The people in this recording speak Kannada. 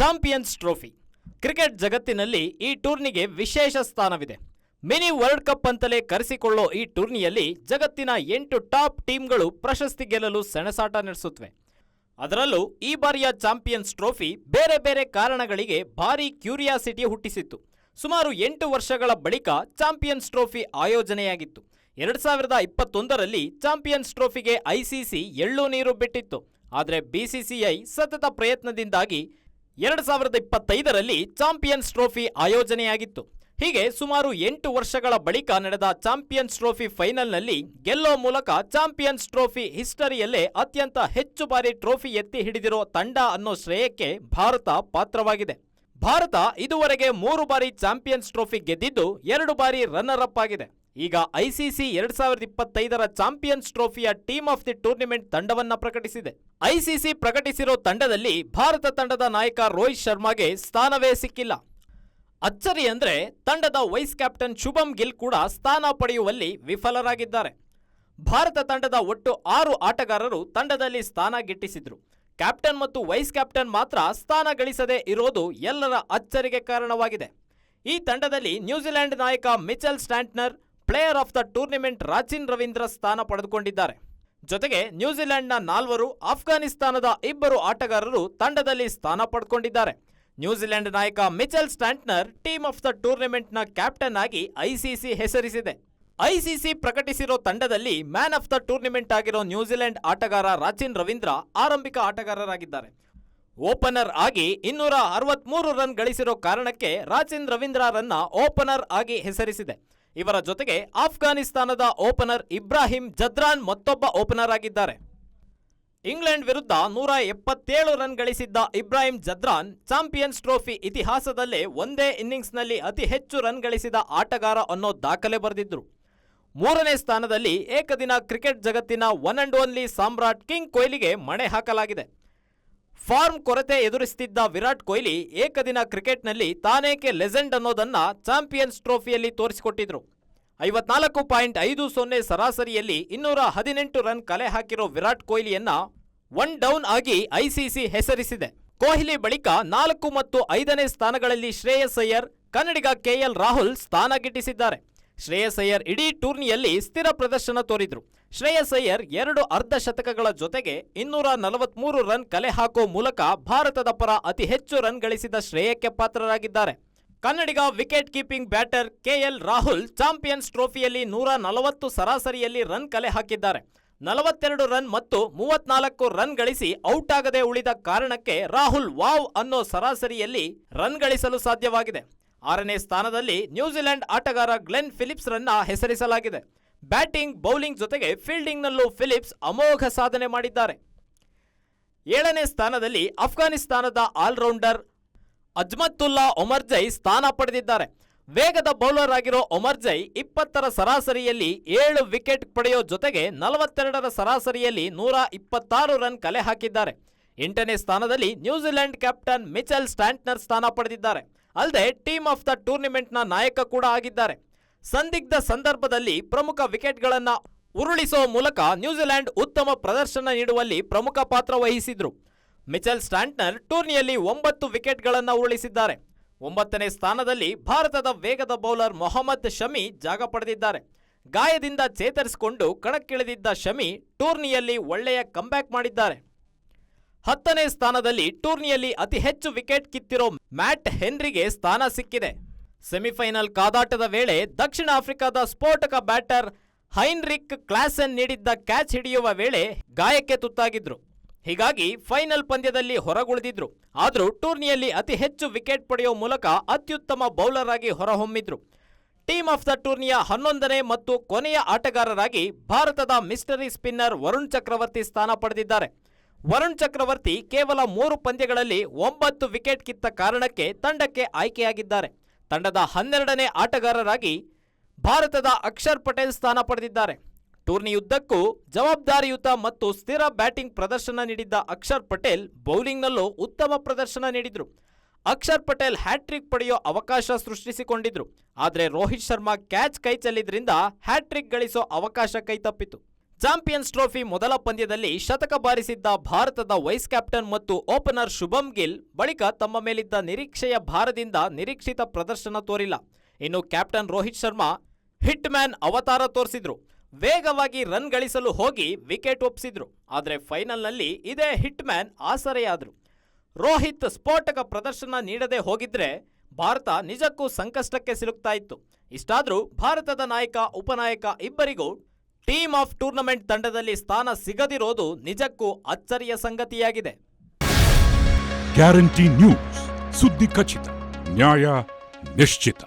ಚಾಂಪಿಯನ್ಸ್ ಟ್ರೋಫಿ ಕ್ರಿಕೆಟ್ ಜಗತ್ತಿನಲ್ಲಿ ಈ ಟೂರ್ನಿಗೆ ವಿಶೇಷ ಸ್ಥಾನವಿದೆ. ಮಿನಿ ವರ್ಲ್ಡ್ ಕಪ್ ಅಂತಲೇ ಕರೆಸಿಕೊಳ್ಳೋ ಈ ಟೂರ್ನಿಯಲ್ಲಿ ಜಗತ್ತಿನ ಎಂಟು ಟಾಪ್ ಟೀಮ್ಗಳು ಪ್ರಶಸ್ತಿ ಗೆಲ್ಲಲು ಸೆಣಸಾಟ ನಡೆಸುತ್ತವೆ ಅದರಲ್ಲೂ ಈ ಬಾರಿಯ ಚಾಂಪಿಯನ್ಸ್ ಟ್ರೋಫಿ ಬೇರೆ ಬೇರೆ ಕಾರಣಗಳಿಗೆ ಭಾರಿ ಕ್ಯೂರಿಯಾಸಿಟಿ ಹುಟ್ಟಿಸಿತ್ತು. ಸುಮಾರು ಎಂಟು ವರ್ಷಗಳ ಬಳಿಕ ಚಾಂಪಿಯನ್ಸ್ ಟ್ರೋಫಿ ಆಯೋಜನೆಯಾಗಿತ್ತು. ಎರಡ್ ಸಾವಿರದ ಇಪ್ಪತ್ತೊಂದರಲ್ಲಿ ಚಾಂಪಿಯನ್ಸ್ ಟ್ರೋಫಿಗೆ ಐಸಿಸಿ ಎಳ್ಳು ನೀರು ಬಿಟ್ಟಿತ್ತು. ಆದರೆ ಬಿಸಿಸಿಐ ಸತತ ಪ್ರಯತ್ನದಿಂದಾಗಿ ಎರಡು ಸಾವಿರದ ಇಪ್ಪತ್ತೈದರಲ್ಲಿ ಚಾಂಪಿಯನ್ಸ್ ಟ್ರೋಫಿ ಆಯೋಜನೆಯಾಗಿತ್ತು. ಹೀಗೆ ಸುಮಾರು ಎಂಟು ವರ್ಷಗಳ ಬಳಿಕ ನಡೆದ ಚಾಂಪಿಯನ್ಸ್ ಟ್ರೋಫಿ ಫೈನಲ್ನಲ್ಲಿ ಗೆಲ್ಲೋ ಮೂಲಕ ಚಾಂಪಿಯನ್ಸ್ ಟ್ರೋಫಿ ಹಿಸ್ಟರಿಯಲ್ಲೇ ಅತ್ಯಂತ ಹೆಚ್ಚು ಬಾರಿ ಟ್ರೋಫಿ ಎತ್ತಿ ಹಿಡಿದಿರೋ ತಂಡ ಅನ್ನೋ ಶ್ರೇಯಕ್ಕೆ ಭಾರತ ಪಾತ್ರವಾಗಿದೆ. ಭಾರತ ಇದುವರೆಗೆ ಮೂರು ಬಾರಿ ಚಾಂಪಿಯನ್ಸ್ ಟ್ರೋಫಿ ಗೆದ್ದಿದ್ದು ಎರಡು ಬಾರಿ ರನ್ನರ್ ಅಪ್ ಆಗಿದೆ. ಈಗ ಐಸಿಸಿ ಎರಡ್ ಸಾವಿರದ ಇಪ್ಪತ್ತೈದರ ಚಾಂಪಿಯನ್ಸ್ ಟ್ರೋಫಿಯ ಟೀಮ್ ಆಫ್ ದಿ ಟೂರ್ನಿಮೆಂಟ್ ತಂಡವನ್ನ ಪ್ರಕಟಿಸಿದೆ. ಐಸಿಸಿ ಪ್ರಕಟಿಸಿರೋ ತಂಡದಲ್ಲಿ ಭಾರತ ತಂಡದ ನಾಯಕ ರೋಹಿತ್ ಶರ್ಮಾಗೆ ಸ್ಥಾನವೇ ಸಿಕ್ಕಿಲ್ಲ. ಅಚ್ಚರಿ ಅಂದ್ರೆ ತಂಡದ ವೈಸ್ ಕ್ಯಾಪ್ಟನ್ ಶುಭಂ ಗಿಲ್ ಕೂಡ ಸ್ಥಾನ ಪಡೆಯುವಲ್ಲಿ ವಿಫಲರಾಗಿದ್ದಾರೆ. ಭಾರತ ತಂಡದ ಒಟ್ಟು ಆರು ಆಟಗಾರರು ತಂಡದಲ್ಲಿ ಸ್ಥಾನ ಗಿಟ್ಟಿಸಿದ್ರು. ಕ್ಯಾಪ್ಟನ್ ಮತ್ತು ವೈಸ್ ಕ್ಯಾಪ್ಟನ್ ಮಾತ್ರ ಸ್ಥಾನ ಗಳಿಸದೆ ಇರೋದು ಎಲ್ಲರ ಅಚ್ಚರಿಗೆ ಕಾರಣವಾಗಿದೆ. ಈ ತಂಡದಲ್ಲಿ ನ್ಯೂಜಿಲೆಂಡ್ ನಾಯಕ Mitchell Santner player of the tournament Rachin Ravindra ಸ್ಥಾನ ಪಡೆದುಕೊಂಡಿದ್ದಾರೆ. ಜೊತೆಗೆ ನ್ಯೂಜಿಲೆಂಡ್ನ ನಾಲ್ವರು, ಆಫ್ಘಾನಿಸ್ತಾನದ ಇಬ್ಬರು ಆಟಗಾರರು ತಂಡದಲ್ಲಿ ಸ್ಥಾನ ಪಡೆದುಕೊಂಡಿದ್ದಾರೆ ನ್ಯೂಜಿಲೆಂಡ್ ನಾಯಕ Mitchell Santner team of the ಟೂರ್ನಿಮೆಂಟ್ನ captain ಆಗಿ ಐಸಿಸಿ ಹೆಸರಿಸಿದೆ. ಐಸಿಸಿ ಪ್ರಕಟಿಸಿರೋ ತಂಡದಲ್ಲಿ ಮ್ಯಾನ್ ಆಫ್ ದ ಟೂರ್ನಿಮೆಂಟ್ ಆಗಿರೋ ನ್ಯೂಜಿಲೆಂಡ್ ಆಟಗಾರ ರಾಚಿನ್ ರವೀಂದ್ರ ಆರಂಭಿಕ ಆಟಗಾರರಾಗಿದ್ದಾರೆ. ಓಪನರ್ ಆಗಿ ಇನ್ನೂರ ಅರವತ್ಮೂರು ರನ್ ಗಳಿಸಿರೋ ಕಾರಣಕ್ಕೆ ರಾಚಿನ್ ರವೀಂದ್ರರನ್ನ ಓಪನರ್ ಆಗಿ ಹೆಸರಿಸಿದೆ. ಇವರ ಜೊತೆಗೆ ಆಫ್ಘಾನಿಸ್ತಾನದ ಓಪನರ್ ಇಬ್ರಾಹಿಂ ಜದ್ರಾನ್ ಮತ್ತೊಬ್ಬ ಓಪನರ್ ಆಗಿದ್ದಾರೆ. ಇಂಗ್ಲೆಂಡ್ ವಿರುದ್ಧ ನೂರ ಎಪ್ಪತ್ತೇಳು ರನ್ ಗಳಿಸಿದ್ದ ಇಬ್ರಾಹಿಂ ಜದ್ರಾನ್ ಚಾಂಪಿಯನ್ಸ್ ಟ್ರೋಫಿ ಇತಿಹಾಸದಲ್ಲೇ ಒಂದೇ ಇನ್ನಿಂಗ್ಸ್ನಲ್ಲಿ ಅತಿ ಹೆಚ್ಚು ರನ್ ಗಳಿಸಿದ ಆಟಗಾರ ಅನ್ನೋ ದಾಖಲೆ ಬರೆದಿದ್ರು. ಮೂರನೇ ಸ್ಥಾನದಲ್ಲಿ ಏಕದಿನ ಕ್ರಿಕೆಟ್ ಜಗತ್ತಿನ ಒನ್ ಅಂಡ್ ಓನ್ಲಿ ಸಾಮ್ರಾಟ್ ಕಿಂಗ್ ಕೊಹ್ಲಿಗೆ ಮಣೆ ಹಾಕಲಾಗಿದೆ. ಫಾರ್ಮ್ ಕೊರತೆ ಎದುರಿಸುತ್ತಿದ್ದ ವಿರಾಟ್ ಕೊಹ್ಲಿ ಏಕದಿನ ಕ್ರಿಕೆಟ್ನಲ್ಲಿ ತಾನೇಕೆ ಲೆಜೆಂಡ್ ಅನ್ನೋದನ್ನ ಚಾಂಪಿಯನ್ಸ್ ಟ್ರೋಫಿಯಲ್ಲಿ ತೋರಿಸಿಕೊಟ್ಟಿದ್ರು. ಐವತ್ನಾಲ್ಕು ಪಾಯಿಂಟ್ ಐದು ಸೊನ್ನೆ ಸರಾಸರಿಯಲ್ಲಿ ಇನ್ನೂರ ಹದಿನೆಂಟು ರನ್ ಕಲೆ ಹಾಕಿರೋ ವಿರಾಟ್ ಕೊಹ್ಲಿಯನ್ನ ಒನ್ ಡೌನ್ ಆಗಿ ಐಸಿಸಿ ಹೆಸರಿಸಿದೆ. ಕೊಹ್ಲಿ ಬಳಿಕ ನಾಲ್ಕು ಮತ್ತು ಐದನೇ ಸ್ಥಾನಗಳಲ್ಲಿ ಶ್ರೇಯಸ್ ಅಯ್ಯರ್, ಕನ್ನಡಿಗ ಕೆಎಲ್ ರಾಹುಲ್ ಸ್ಥಾನ ಗಿಟ್ಟಿಸಿದ್ದಾರೆ. ಶ್ರೇಯಸ್ ಅಯ್ಯರ್ ಇಡೀ ಟೂರ್ನಿಯಲ್ಲಿ ಸ್ಥಿರ ಪ್ರದರ್ಶನ ತೋರಿದ್ರು. ಶ್ರೇಯಸ್ ಅಯ್ಯರ್ ಎರಡು ಅರ್ಧ ಶತಕಗಳ ಜೊತೆಗೆ ಇನ್ನೂರ ನಲವತ್ಮೂರು ರನ್ ಕಲೆ ಹಾಕೋ ಮೂಲಕ ಭಾರತದ ಪರ ಅತಿ ಹೆಚ್ಚು ರನ್ ಗಳಿಸಿದ ಶ್ರೇಯಕ್ಕೆ ಪಾತ್ರರಾಗಿದ್ದಾರೆ. ಕನ್ನಡಿಗ wicket keeping batter KL Rahul champions ಟ್ರೋಫಿಯಲ್ಲಿ ನೂರ ನಲವತ್ತು ಸರಾಸರಿಯಲ್ಲಿ ರನ್ ಕಲೆ ಹಾಕಿದ್ದಾರೆ. ನಲವತ್ತೆರಡು ರನ್ ಮತ್ತು ಮೂವತ್ನಾಲ್ಕು ರನ್ ಗಳಿಸಿ ಔಟ್ ಆಗದೆ ಉಳಿದ ಕಾರಣಕ್ಕೆ ರಾಹುಲ್ ವಾವ್ ಅನ್ನೋ ಸರಾಸರಿಯಲ್ಲಿ ರನ್ ಗಳಿಸಲು ಸಾಧ್ಯವಾಗಿದೆ. ಆರನೇ ಸ್ಥಾನದಲ್ಲಿ ನ್ಯೂಜಿಲೆಂಡ್ ಆಟಗಾರ ಗ್ಲೆನ್ ಫಿಲಿಪ್ಸ್ ರನ್ನ ಹೆಸರಿಸಲಾಗಿದೆ. ಬ್ಯಾಟಿಂಗ್, ಬೌಲಿಂಗ್ ಜೊತೆಗೆ ಫೀಲ್ಡಿಂಗ್ನಲ್ಲೂ ಫಿಲಿಪ್ಸ್ ಅಮೋಘ ಸಾಧನೆ ಮಾಡಿದ್ದಾರೆ. ಏಳನೇ ಸ್ಥಾನದಲ್ಲಿ ಅಫ್ಘಾನಿಸ್ತಾನದ ಆಲ್ರೌಂಡರ್ ಅಜ್ಮತ್ತುಲ್ಲಾ ಒಮರ್ಜೈ ಸ್ಥಾನ ಪಡೆದಿದ್ದಾರೆ. ವೇಗದ ಬೌಲರ್ ಆಗಿರೋ ಒಮರ್ಜೈ ಇಪ್ಪತ್ತರ ಸರಾಸರಿಯಲ್ಲಿ ಏಳು ವಿಕೆಟ್ ಪಡೆಯೋ ಜೊತೆಗೆ ನಲವತ್ತೆರಡರ ಸರಾಸರಿಯಲ್ಲಿ ನೂರ ಇಪ್ಪತ್ತಾರು ರನ್ ಕಲೆ ಹಾಕಿದ್ದಾರೆ. ಎಂಟನೇ ಸ್ಥಾನದಲ್ಲಿ ನ್ಯೂಜಿಲೆಂಡ್ ಕ್ಯಾಪ್ಟನ್ ಮಿಚೆಲ್ ಸ್ಟ್ಯಾಂಟ್ನರ್ ಸ್ಥಾನ ಪಡೆದಿದ್ದಾರೆ. ಅಲ್ಲದೆ ಟೀಮ್ ಆಫ್ ದ ಟೂರ್ನಿಮೆಂಟ್ನ ನಾಯಕ ಕೂಡ ಆಗಿದ್ದಾರೆ. ಸಂದಿಗ್ಧ ಸಂದರ್ಭದಲ್ಲಿ ಪ್ರಮುಖ ವಿಕೆಟ್ಗಳನ್ನು ಉರುಳಿಸುವ ಮೂಲಕ ನ್ಯೂಜಿಲೆಂಡ್ ಉತ್ತಮ ಪ್ರದರ್ಶನ ನೀಡುವಲ್ಲಿ ಪ್ರಮುಖ ಪಾತ್ರ ವಹಿಸಿದ್ರು. ಮಿಚೆಲ್ ಸ್ಟ್ಯಾಂಟ್ನರ್ ಟೂರ್ನಿಯಲ್ಲಿ ಒಂಬತ್ತು ವಿಕೆಟ್ಗಳನ್ನು ಉರುಳಿಸಿದ್ದಾರೆ. ಒಂಬತ್ತನೇ ಸ್ಥಾನದಲ್ಲಿ ಭಾರತದ ವೇಗದ ಬೌಲರ್ ಮೊಹಮ್ಮದ್ ಶಮಿ ಜಾಗ ಪಡೆದಿದ್ದಾರೆ. ಗಾಯದಿಂದ ಚೇತರಿಸಿಕೊಂಡು ಕಣಕ್ಕಿಳಿದಿದ್ದ ಶಮಿ ಟೂರ್ನಿಯಲ್ಲಿ ಒಳ್ಳೆಯ ಕಂಬ್ಯಾಕ್ ಮಾಡಿದ್ದಾರೆ. ಹತ್ತನೇ ಸ್ಥಾನದಲ್ಲಿ ಟೂರ್ನಿಯಲ್ಲಿ ಅತಿ ಹೆಚ್ಚು ವಿಕೆಟ್ ಕಿತ್ತಿರೋ ಮ್ಯಾಟ್ ಹೆನ್ರಿಗೆ ಸ್ಥಾನ ಸಿಕ್ಕಿದೆ. ಸೆಮಿಫೈನಲ್ ಕಾದಾಟದ ವೇಳೆ ದಕ್ಷಿಣ ಆಫ್ರಿಕಾದ ಸ್ಫೋಟಕ ಬ್ಯಾಟರ್ ಹೈನ್ರಿಕ್ ಕ್ಲಾಸನ್ ನೀಡಿದ್ದ ಕ್ಯಾಚ್ ಹಿಡಿಯುವ ವೇಳೆ ಗಾಯಕ್ಕೆ ತುತ್ತಾಗಿದ್ರು. ಹೀಗಾಗಿ ಫೈನಲ್ ಪಂದ್ಯದಲ್ಲಿ ಹೊರಗುಳಿದಿದ್ರು. ಆದರೂ ಟೂರ್ನಿಯಲ್ಲಿ ಅತಿ ಹೆಚ್ಚು ವಿಕೆಟ್ ಪಡೆಯುವ ಮೂಲಕ ಅತ್ಯುತ್ತಮ ಬೌಲರ್ ಆಗಿ ಹೊರಹೊಮ್ಮಿದ್ರು. ಟೀಮ್ ಆಫ್ ದ ಟೂರ್ನಿಯ ಹನ್ನೊಂದನೇ ಮತ್ತು ಕೊನೆಯ ಆಟಗಾರರಾಗಿ ಭಾರತದ ಮಿಸ್ಟರಿ ಸ್ಪಿನ್ನರ್ ವರುಣ್ ಚಕ್ರವರ್ತಿ ಸ್ಥಾನ ಪಡೆದಿದ್ದಾರೆ. ವರುಣ್ ಚಕ್ರವರ್ತಿ ಕೇವಲ ಮೂರು ಪಂದ್ಯಗಳಲ್ಲಿ ಒಂಬತ್ತು ವಿಕೆಟ್ ಕಿತ್ತ ಕಾರಣಕ್ಕೆ ತಂಡಕ್ಕೆ ಆಯ್ಕೆಯಾಗಿದ್ದಾರೆ. ತಂಡದ ಹನ್ನೆರಡನೇ ಆಟಗಾರರಾಗಿ ಭಾರತದ ಅಕ್ಷರ್ ಪಟೇಲ್ ಸ್ಥಾನ ಪಡೆದಿದ್ದಾರೆ. ಟೂರ್ನಿಯುದ್ದಕ್ಕೂ ಜವಾಬ್ದಾರಿಯುತ ಮತ್ತು ಸ್ಥಿರ ಬ್ಯಾಟಿಂಗ್ ಪ್ರದರ್ಶನ ನೀಡಿದ್ದ ಅಕ್ಷರ್ ಪಟೇಲ್ ಬೌಲಿಂಗ್ನಲ್ಲೂ ಉತ್ತಮ ಪ್ರದರ್ಶನ ನೀಡಿದ್ರು. ಅಕ್ಷರ್ ಪಟೇಲ್ ಹ್ಯಾಟ್ರಿಕ್ ಪಡೆಯೋ ಅವಕಾಶ ಸೃಷ್ಟಿಸಿಕೊಂಡಿದ್ರು. ಆದರೆ ರೋಹಿತ್ ಶರ್ಮಾ ಕ್ಯಾಚ್ ಕೈ ಚೆಲ್ಲಿದ್ರಿಂದ ಹ್ಯಾಟ್ರಿಕ್ ಗಳಿಸೋ ಅವಕಾಶ ಕೈತಪ್ಪಿತು. ಚಾಂಪಿಯನ್ಸ್ ಟ್ರೋಫಿ ಮೊದಲ ಪಂದ್ಯದಲ್ಲಿ ಶತಕ ಬಾರಿಸಿದ್ದ ಭಾರತದ ವೈಸ್ ಕ್ಯಾಪ್ಟನ್ ಮತ್ತು ಓಪನರ್ ಶುಭಂ ಗಿಲ್ ಬಳಿಕ ತಮ್ಮ ಮೇಲಿದ್ದ ನಿರೀಕ್ಷೆಯ ಭಾರದಿಂದ ನಿರೀಕ್ಷಿತ ಪ್ರದರ್ಶನ ತೋರಿಲ್ಲ. ಇನ್ನು captain Rohit Sharma hit man ಅವತಾರ ತೋರಿಸಿದ್ರು. ವೇಗವಾಗಿ ರನ್ ಗಳಿಸಲು ಹೋಗಿ ವಿಕೆಟ್ ಒಪ್ಪಿಸಿದ್ರು ಆದರೆ ಫೈನಲ್ನಲ್ಲಿ ಇದೇ ಹಿಟ್ ಮ್ಯಾನ್ ಆಸರೆಯಾದ್ರು. ರೋಹಿತ್ ಸ್ಫೋಟಕ ಪ್ರದರ್ಶನ ನೀಡದೆ ಹೋಗಿದ್ರೆ ಭಾರತ ನಿಜಕ್ಕೂ ಸಂಕಷ್ಟಕ್ಕೆ ಸಿಲುಕ್ತಾ ಇತ್ತು. ಇಷ್ಟಾದ್ರೂ ಭಾರತದ ನಾಯಕ, ಉಪನಾಯಕ ಇಬ್ಬರಿಗೂ ಟೀಮ್ ಆಫ್ ಟೂರ್ನಮೆಂಟ್ ತಂಡದಲ್ಲಿ ಸ್ಥಾನ ಸಿಗದಿರೋದು ನಿಜಕ್ಕೂ ಅಚ್ಚರಿಯ ಸಂಗತಿಯಾಗಿದೆ. ಗ್ಯಾರಂಟಿ ನ್ಯೂಸ್ ಸುದ್ದಿ ಖಚಿತ, ನ್ಯಾಯ ನಿಶ್ಚಿತ.